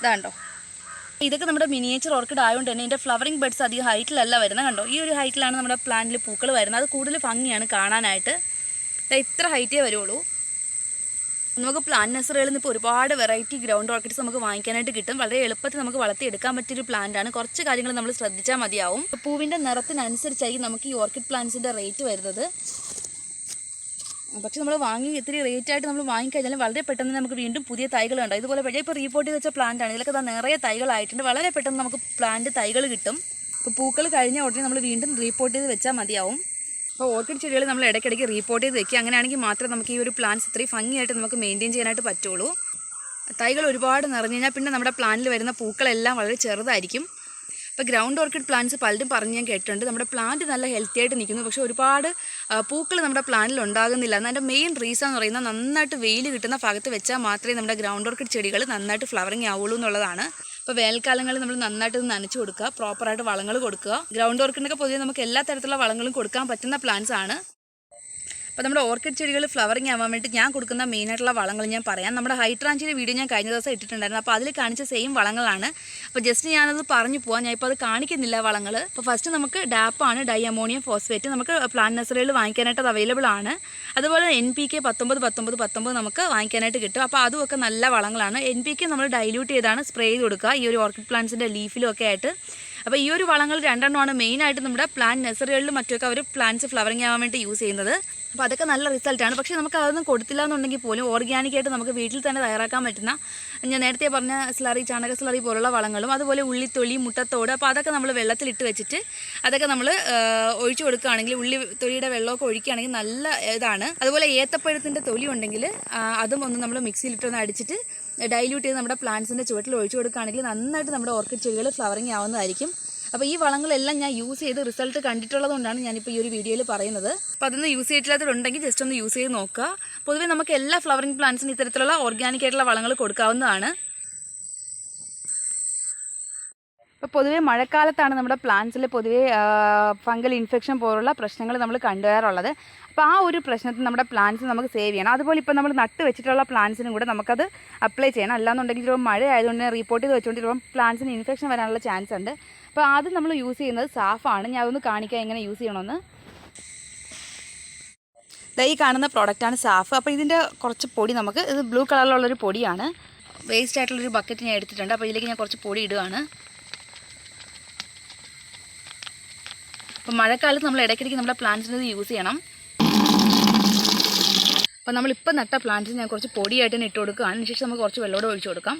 ഇതാണ്ടോ ഇതൊക്കെ നമ്മുടെ മിനിയേച്ചർ ഓർക്കിഡ് ആയതുകൊണ്ട് തന്നെ ഇതിന്റെ ഫ്ലവറിംഗ് ബഡ്സ് അധികം ഹൈറ്റിലല്ല വരുന്നത്. കണ്ടോ? ഈ ഒരു ഹൈറ്റിലാണ് നമ്മുടെ പ്ലാന്റിൽ പൂക്കൾ വരുന്നത്. അത് കൂടുതൽ ഭംഗിയാണ് കാണാനായിട്ട്. ദാ ഇത്ര ഹൈറ്റേ വരുള്ളൂ. നമുക്ക് പ്ലാന്റ് നഴ്സറികളിൽ നിന്ന് ഇപ്പോൾ ഒരുപാട് വെറൈറ്റി ഗ്രൗണ്ട് ഓർക്കിഡ്സ് നമുക്ക് വാങ്ങിക്കാനായിട്ട് കിട്ടും. വളരെ എളുപ്പത്തിൽ നമുക്ക് വളർത്തിയെടുക്കാൻ പറ്റിയൊരു പ്ലാന്റ് ആണ്. കുറച്ച് കാര്യങ്ങൾ നമ്മൾ ശ്രദ്ധിച്ചാൽ മതിയാവും. പൂവിന്റെ നിറത്തിനനുസരിച്ചായിരിക്കും നമുക്ക് ഈ ഓർക്കിഡ് പ്ലാന്റ്സിന്റെ റേറ്റ് വരുന്നത്. പക്ഷെ നമ്മൾ വാങ്ങി ഇത്തിരി റേറ്റ് ആയിട്ട് നമ്മൾ വാങ്ങിക്കഴിഞ്ഞാൽ വളരെ പെട്ടെന്ന് നമുക്ക് വീണ്ടും പുതിയ തൈകൾ ഉണ്ടാവും ഇതുപോലെ പഴയ ഇപ്പോൾ റീപോർട്ട് ചെയ്ത് വെച്ച പ്ലാന്റ് ആണ്. ഇതിലൊക്കെ നിറയെ തൈകളായിട്ടുണ്ട് വളരെ പെട്ടെന്ന് നമുക്ക് പ്ലാന്റ് തൈകൾ കിട്ടും. ഇപ്പോൾ പൂക്കൾ കഴിഞ്ഞ ഉടനെ നമ്മൾ വീണ്ടും റീപോർട്ട് ചെയ്ത് വെച്ചാൽ മതിയാവും. അപ്പോൾ ഓർക്കിഡ് ചെടികൾ നമ്മൾ ഇടയ്ക്കിടയ്ക്ക് റീപ്പോർട്ട് ചെയ്ത് വെക്കുക. അങ്ങനെയാണെങ്കിൽ മാത്രമേ നമുക്ക് ഈ ഒരു പ്ലാന്റ്സ് ഇത്രയും ഭംഗിയായിട്ട് നമുക്ക് മെയിന്റെയിൻ ചെയ്യാനായിട്ട് പറ്റുള്ളൂ. തൈകൾ ഒരുപാട് നിറഞ്ഞു കഴിഞ്ഞാൽ പിന്നെ നമ്മുടെ പ്ലാന്റിൽ വരുന്ന പൂക്കളെല്ലാം വളരെ ചെറുതായിരിക്കും. ഇപ്പോൾ ഗ്രൗണ്ട് ഓർക്കിഡ് പ്ലാന്റ്സ് പലരും പറഞ്ഞ് ഞാൻ കേട്ടിട്ടുണ്ട്. നമ്മുടെ പ്ലാന്റ് നല്ല ഹെൽത്തി ആയിട്ട് നിൽക്കുന്നു. പക്ഷേ ഒരുപാട് പൂക്കൾ നമ്മുടെ പ്ലാന്റിൽ ഉണ്ടാകുന്നില്ല. എന്നതിന്റെ മെയിൻ റീസൺ എന്ന് പറയുന്നത് നന്നായിട്ട് വെയിൽ കിട്ടുന്ന ഭാഗത്ത് വെച്ചാൽ മാത്രമേ നമ്മുടെ ഗ്രൗണ്ട് ഓർക്കിഡ് ചെടികൾ നന്നായിട്ട് ഫ്ലവറിങ് ആവുള്ളൂ എന്നുള്ളതാണ്. ഇപ്പോൾ വേനൽക്കാലങ്ങളിൽ നമ്മൾ നന്നായിട്ട് നനച്ച് കൊടുക്കുക പ്രോപ്പറായിട്ട് വളങ്ങൾ കൊടുക്കുക. ഗ്രൗണ്ട് വർക്കിനൊക്കെ പൊതുവെ നമുക്ക് എല്ലാ തരത്തിലുള്ള വളങ്ങളും കൊടുക്കാൻ പറ്റുന്ന പ്ലാന്റ്സ് ആണ്. അപ്പോൾ നമ്മുടെ ഓർക്കിഡ് ചെടികൾ ഫ്ലവറിങ് ആവാൻ വേണ്ടി ഞാൻ കൊടുക്കുന്ന മെയിൻ ആയിട്ടുള്ള വളങ്ങൾ ഞാൻ പറയാം. നമ്മുടെ ഹൈട്രാഞ്ചിന്റെ വീഡിയോ ഞാൻ കഴിഞ്ഞ ദിവസം ഇട്ടിട്ടുണ്ടായിരുന്നു. അപ്പോൾ അതിൽ കാണിച്ച സെയിം വളങ്ങളാണ്. അപ്പോൾ ജസ്റ്റ് ഞാനത് പറഞ്ഞു പോകാം ഞാൻ ഇപ്പോൾ അത് കാണിക്കുന്നില്ല വളങ്ങൾ അപ്പോൾ ഫസ്റ്റ് നമുക്ക് ഡാപ്പാണ് ഡൈ അമോണിയം ഫോസ്ഫേറ്റ് നമുക്ക് പ്ലാൻ നഴ്സറികളിൽ വാങ്ങിക്കാനായിട്ട് അത് അവൈലബിൾ ആണ്. അതുപോലെ എൻ പി കെ പത്തൊമ്പത് പത്തൊമ്പത് പത്തൊമ്പത് നമുക്ക് വാങ്ങിക്കാനായിട്ട് കിട്ടും. അപ്പോൾ അതുമൊക്കെ നല്ല വളങ്ങളാണ്. എൻ പി കെ നമ്മൾ ഡൈല്യൂട്ട് ചെയ്താണ് സ്പ്രേ ചെയ്ത് കൊടുക്കുക. ഈ ഒരു ഓർക്കിഡ് പ്ലാന്റ്സിന്റെ ലീഫിലും ഒക്കെ ആയിട്ട്. അപ്പോൾ ഈ ഒരു വളങ്ങൾ രണ്ടെണ്ണമാണ് മെയിനായിട്ട് നമ്മുടെ പ്ലാന്റ് നഴ്സറികളിലും മറ്റൊക്കെ അവർ പ്ലാന്റ്സ് ഫ്ലവറിങ് ആവാൻ വേണ്ടി യൂസ് ചെയ്യുന്നത്. അപ്പോൾ അതൊക്കെ നല്ല റിസൾട്ടാണ് പക്ഷേ നമുക്ക് അതൊന്നും കൊടുത്തില്ല എന്നുണ്ടെങ്കിൽ പോലും ഓർഗാനിക്കായിട്ട് നമുക്ക് വീട്ടിൽ തന്നെ തയ്യാറാക്കാൻ പറ്റുന്ന ഞാൻ നേരത്തെ പറഞ്ഞ സ്ലറി ചാണക സ്ലറി പോലുള്ള വളങ്ങളും അതുപോലെ ഉള്ളിത്തൊലി മുട്ടത്തോട് അപ്പോൾ അതൊക്കെ നമ്മൾ വെള്ളത്തിലിട്ട് വെച്ചിട്ട് അതൊക്കെ നമ്മൾ ഒഴിച്ചു കൊടുക്കുകയാണെങ്കിൽ ഉള്ളി തൊലിയുടെ വെള്ളമൊക്കെ ഒഴിക്കുകയാണെങ്കിൽ നല്ല ഇതാണ്. അതുപോലെ ഏത്തപ്പഴത്തിന്റെ തൊലി ഉണ്ടെങ്കിൽ അതും ഒന്ന് നമ്മൾ മിക്സിയിലിട്ടൊന്ന് അടിച്ചിട്ട് ഡൈല്യൂട്ട് ചെയ്ത് നമ്മുടെ പ്ലാന്റ്സിന്റെ ചുവട്ടിൽ ഒഴിച്ചു കൊടുക്കുകയാണെങ്കിൽ നന്നായിട്ട് നമ്മുടെ ഓർക്കിഡ് ചെടികൾ ഫ്ലവറിങ് ആവുന്നതായിരിക്കും. അപ്പോൾ ഈ വളങ്ങളെല്ലാം ഞാൻ യൂസ് ചെയ്ത് റിസൾട്ട് കണ്ടിട്ടുള്ളത് കൊണ്ടാണ് ഞാനിപ്പോൾ ഈ ഒരു വീഡിയോയിൽ പറയുന്നത്. അപ്പോൾ അതൊന്ന് യൂസ് ചെയ്തിട്ടില്ലാത്തവരുണ്ടെങ്കിൽ ജസ്റ്റ് ഒന്ന് യൂസ് ചെയ്ത് നോക്കുക. പൊതുവേ നമുക്ക് എല്ലാ ഫ്ലവറിംഗ് പ്ലാന്റ്സിനും ഇത്തരത്തിലുള്ള ഓർഗാനിക് ആയിട്ടുള്ള വളങ്ങൾ കൊടുക്കാവുന്നതാണ്. ഇപ്പോൾ പൊതുവേ മഴക്കാലത്താണ് നമ്മുടെ പ്ലാന്റ്സിൽ പൊതുവേ ഫംഗൽ ഇൻഫെക്ഷൻ പോലുള്ള പ്രശ്നങ്ങൾ നമ്മൾ കണ്ടുവരാറുള്ളത്. അപ്പോൾ ആ ഒരു പ്രശ്നത്തിൽ നമ്മുടെ പ്ലാന്റ്സ് നമുക്ക് സേവ് ചെയ്യണം. അതുപോലെ ഇപ്പോൾ നമ്മൾ നട്ട് വെച്ചിട്ടുള്ള പ്ലാന്റ്സിനും കൂടെ നമുക്കത് അപ്ലൈ ചെയ്യണം. അല്ലാന്നുണ്ടെങ്കിൽ ചിലപ്പോൾ മഴ ആയതുകൊണ്ട് റിപ്പോർട്ട് ചെയ്ത് വെച്ചുകൊണ്ട് ചിലപ്പോൾ പ്ലാന്റ്സിന് ഇൻഫെക്ഷൻ വരാനുള്ള ചാൻസ് ഉണ്ട്. അപ്പോൾ ആദ്യം നമ്മൾ യൂസ് ചെയ്യുന്നത് സാഫാണ്. ഞാൻ അതൊന്ന് കാണിക്കാം എങ്ങനെ യൂസ് ചെയ്യണമെന്ന്. ഈ കാണുന്ന പ്രോഡക്റ്റാണ് സാഫ്. അപ്പോൾ ഇതിന്റെ കുറച്ച് പൊടി നമുക്ക് ഇത് ബ്ലൂ കളറിലുള്ളൊരു പൊടിയാണ്. വേസ്റ്റ് ആയിട്ടുള്ളൊരു ബക്കറ്റ് ഞാൻ എടുത്തിട്ടുണ്ട്. അപ്പോൾ ഇതിലേക്ക് ഞാൻ കുറച്ച് പൊടി ഇടുകയാണ്. അപ്പോൾ മഴക്കാലത്ത് നമ്മൾ ഇടയ്ക്കിടയ്ക്ക് നമ്മുടെ പ്ലാന്റ്സിന് ഇത് യൂസ് ചെയ്യണം. അപ്പോൾ നമ്മളിപ്പോൾ നട്ട പ്ലാന്റ്സിന് ഞാൻ കുറച്ച് പൊടിയായിട്ട് തന്നെ ഇട്ട് കൊടുക്കുകയാണ്. അതിനുശേഷം നമുക്ക് കുറച്ച് വെള്ളമോടെ ഒഴിച്ചു കൊടുക്കാം.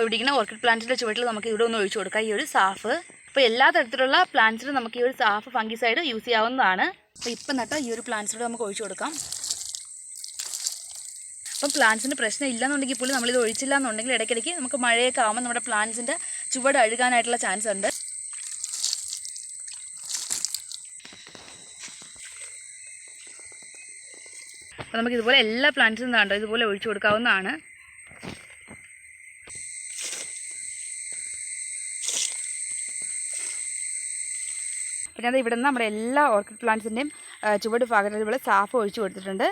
ഇവിടെ ഇങ്ങനെ ഓർക്കിഡ് പ്ലാന്റ്സിന്റെ ചുവട്ടിൽ നമുക്ക് ഇവിടെ ഒന്ന് ഒഴിച്ചു കൊടുക്കാം. ഈ ഒരു സാഫ്. അപ്പോൾ എല്ലാ തരത്തിലുള്ള പ്ലാന്റ്സിനും നമുക്ക് ഈ ഒരു സാഫ് ഫംഗി സൈഡ് യൂസ് ചെയ്യാവുന്നതാണ്. അപ്പോൾ ഇപ്പം നട്ട ഈ ഒരു പ്ലാന്റ്സിലൂടെ നമുക്ക് ഒഴിച്ചു കൊടുക്കാം. അപ്പം പ്ലാന്റ്സിന് പ്രശ്നം ഇല്ലെന്നുണ്ടെങ്കിൽ പോലും നമ്മളിത് ഒഴിച്ചില്ല എന്നുണ്ടെങ്കിൽ ഇടയ്ക്കിടയ്ക്ക് നമുക്ക് മഴയൊക്കെ ആകുമ്പോൾ നമ്മുടെ പ്ലാന്റ്സിന്റെ ചുവട് അഴുകാനായിട്ടുള്ള ചാൻസ് ഉണ്ട്. അപ്പോൾ നമുക്ക് ഇതുപോലെ എല്ലാ പ്ലാന്റ്സും കണ്ടോ ഇതുപോലെ ഒഴിച്ചു കൊടുക്കാവുന്നതാണ്. പിന്നെ അത് ഇവിടെ നിന്ന് നമ്മുടെ എല്ലാ ഓർക്കിഡ് പ്ലാന്റ്സിന്റെയും ചുവട് ഭാഗത്ത് ഇവിടെ സാഫ് ഒഴിച്ചു കൊടുത്തിട്ടുണ്ട്.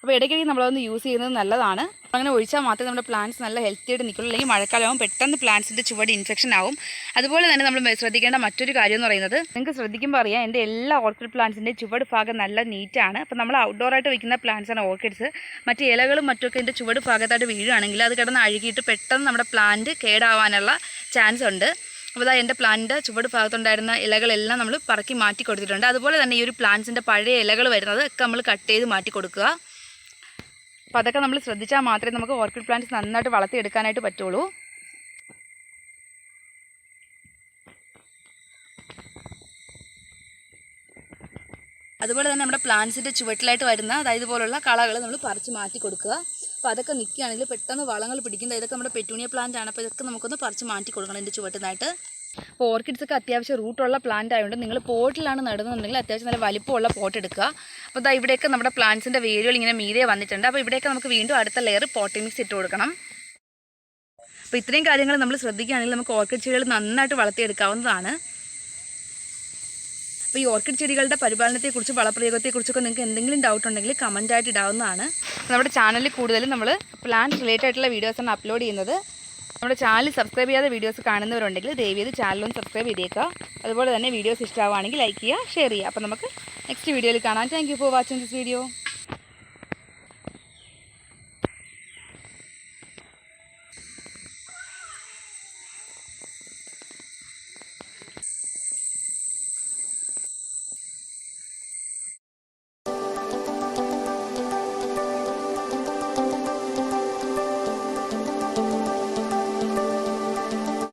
അപ്പോൾ ഇടയ്ക്കിടയ്ക്ക് നമ്മളതൊന്ന് യൂസ് ചെയ്യുന്നത് നല്ലതാണ്. അങ്ങനെ ഒഴിച്ചാൽ മാത്രമേ നമ്മുടെ പ്ലാന്റ്സ് നല്ല ഹെൽത്തി ആയിട്ട് നിൽക്കുള്ളൂ. അല്ലെങ്കിൽ മഴക്കാലമാകുമ്പോൾ പെട്ടെന്ന് പ്ലാന്റ്സിന്റെ ചുവട് ഇൻഫെക്ഷൻ ആവും. അതുപോലെ തന്നെ നമ്മൾ ശ്രദ്ധിക്കേണ്ട മറ്റൊരു കാര്യം എന്ന് പറയുന്നത് നിങ്ങൾക്ക് ശ്രദ്ധിക്കുമ്പോൾ അറിയാം എന്റെ എല്ലാ ഓർക്കിഡ് പ്ലാന്റ്സിന്റെ ചുവട് ഭാഗം നല്ല നീറ്റാണ് അപ്പോൾ നമ്മൾ ഔട്ട്ഡോർ ആയിട്ട് വയ്ക്കുന്ന പ്ലാന്റ്സാണ് ഓർക്കിഡ്സ് മറ്റ് ഇലകളും മറ്റൊക്കെ എന്റെ ചുവട് ഭാഗത്തായിട്ട് വീഴുകയാണെങ്കിൽ അത് കിടന്ന് അഴുകിയിട്ട് പെട്ടെന്ന് നമ്മുടെ പ്ലാന്റ് കേടാവാനുള്ള ചാൻസ് ഉണ്ട്. അപ്പോൾ അതാ എന്റെ പ്ലാന്റിന്റെ ചുവട് ഭാഗത്തുണ്ടായിരുന്ന ഇലകളെല്ലാം നമ്മൾ പറക്കി മാറ്റി കൊടുത്തിട്ടുണ്ട്. അതുപോലെ തന്നെ ഈ ഒരു പ്ലാന്റ്സിന്റെ പഴയ ഇലകൾ വരുന്നത് ഒക്കെ നമ്മൾ കട്ട് ചെയ്ത് മാറ്റി കൊടുക്കുക. അപ്പോൾ അതൊക്കെ നമ്മൾ ശ്രദ്ധിച്ചാൽ മാത്രമേ നമുക്ക് ഓർക്കിഡ് പ്ലാന്റ്സ് നന്നായിട്ട് വളർത്തിയെടുക്കാനായിട്ട് പറ്റുള്ളൂ. അതുപോലെ തന്നെ നമ്മുടെ പ്ലാന്റ്സിന്റെ ചുവട്ടിലായിട്ട് വരുന്ന അതായത് പോലുള്ള കളകൾ നമ്മൾ പറിച്ച് മാറ്റി കൊടുക്കുക. അപ്പോൾ അതൊക്കെ നിൽക്കുകയാണെങ്കിൽ പെട്ടെന്ന് വളങ്ങൾ പിടിക്കുന്നത് ഇതൊക്കെ നമ്മുടെ പെറ്റൂണിയ പ്ലാന്റ് ആണ്. അപ്പോൾ ഇതൊക്കെ നമുക്കൊന്ന് പറിച്ച് മാറ്റി കൊടുക്കണം ഇതിന്റെ ചുവട്ടിനായിട്ട്. അപ്പോൾ ഓർക്കിഡ്സൊക്കെ അത്യാവശ്യം റൂട്ടുള്ള പ്ലാന്റ് ആയതുകൊണ്ട് നിങ്ങൾ പോട്ടിലാണ് നടുന്നുണ്ടെങ്കിൽ അത്യാവശ്യം നല്ല വലിപ്പമുള്ള പോട്ട് എടുക്കുക. അപ്പോൾ ഇതാ ഇവിടെയൊക്കെ നമ്മുടെ പ്ലാന്റ്സിന്റെ വേരുകൾ ഇങ്ങനെ മീതെ വന്നിട്ടുണ്ട്. അപ്പോൾ ഇവിടെയൊക്കെ നമുക്ക് വീണ്ടും അടുത്ത ലെയർ പോട്ടി മിക്സ് ഇട്ട് കൊടുക്കണം. അപ്പോൾ ഇത്രയും കാര്യങ്ങൾ നമ്മൾ ശ്രദ്ധിക്കുകയാണെങ്കിൽ നമുക്ക് ഓർക്കിഡ് ചെടികൾ നന്നായിട്ട് വളർത്തിയെടുക്കാവുന്നതാണ്. അപ്പോൾ ഈ ഓർക്കിഡ് ചെടികളുടെ പരിപാലനത്തെക്കുറിച്ച് വളപ്രയോഗത്തെക്കുറിച്ചൊക്കെ നിങ്ങൾക്ക് എന്തെങ്കിലും ഡൗട്ട് ഉണ്ടെങ്കിൽ കമന്റായിട്ട് ഇടാവുന്നതാണ്. നമ്മുടെ ചാനലിൽ കൂടുതലും നമ്മൾ പ്ലാന്റ് റിലേറ്റഡ് ആയിട്ടുള്ള വീഡിയോസാണ് അപ്ലോഡ് ചെയ്യുന്നത്. നമ്മുടെ ചാനൽ സബ്സ്ക്രൈബ് ചെയ്യാതെ വീഡിയോസ് കാണുന്നവരുണ്ടെങ്കിൽ ദയവ് ചെയ്ത് ചാനലൊന്ന് സബ്സ്ക്രൈബ് ചെയ്തേക്കുക. അതുപോലെ തന്നെ വീഡിയോസ് ഇഷ്ടമാവുകയാണെങ്കിൽ ലൈക്ക് ചെയ്യുക ഷെയർ ചെയ്യുക. അപ്പോൾ നമുക്ക് നെക്സ്റ്റ് വീഡിയോയിൽ കാണാം. Thank for watching this video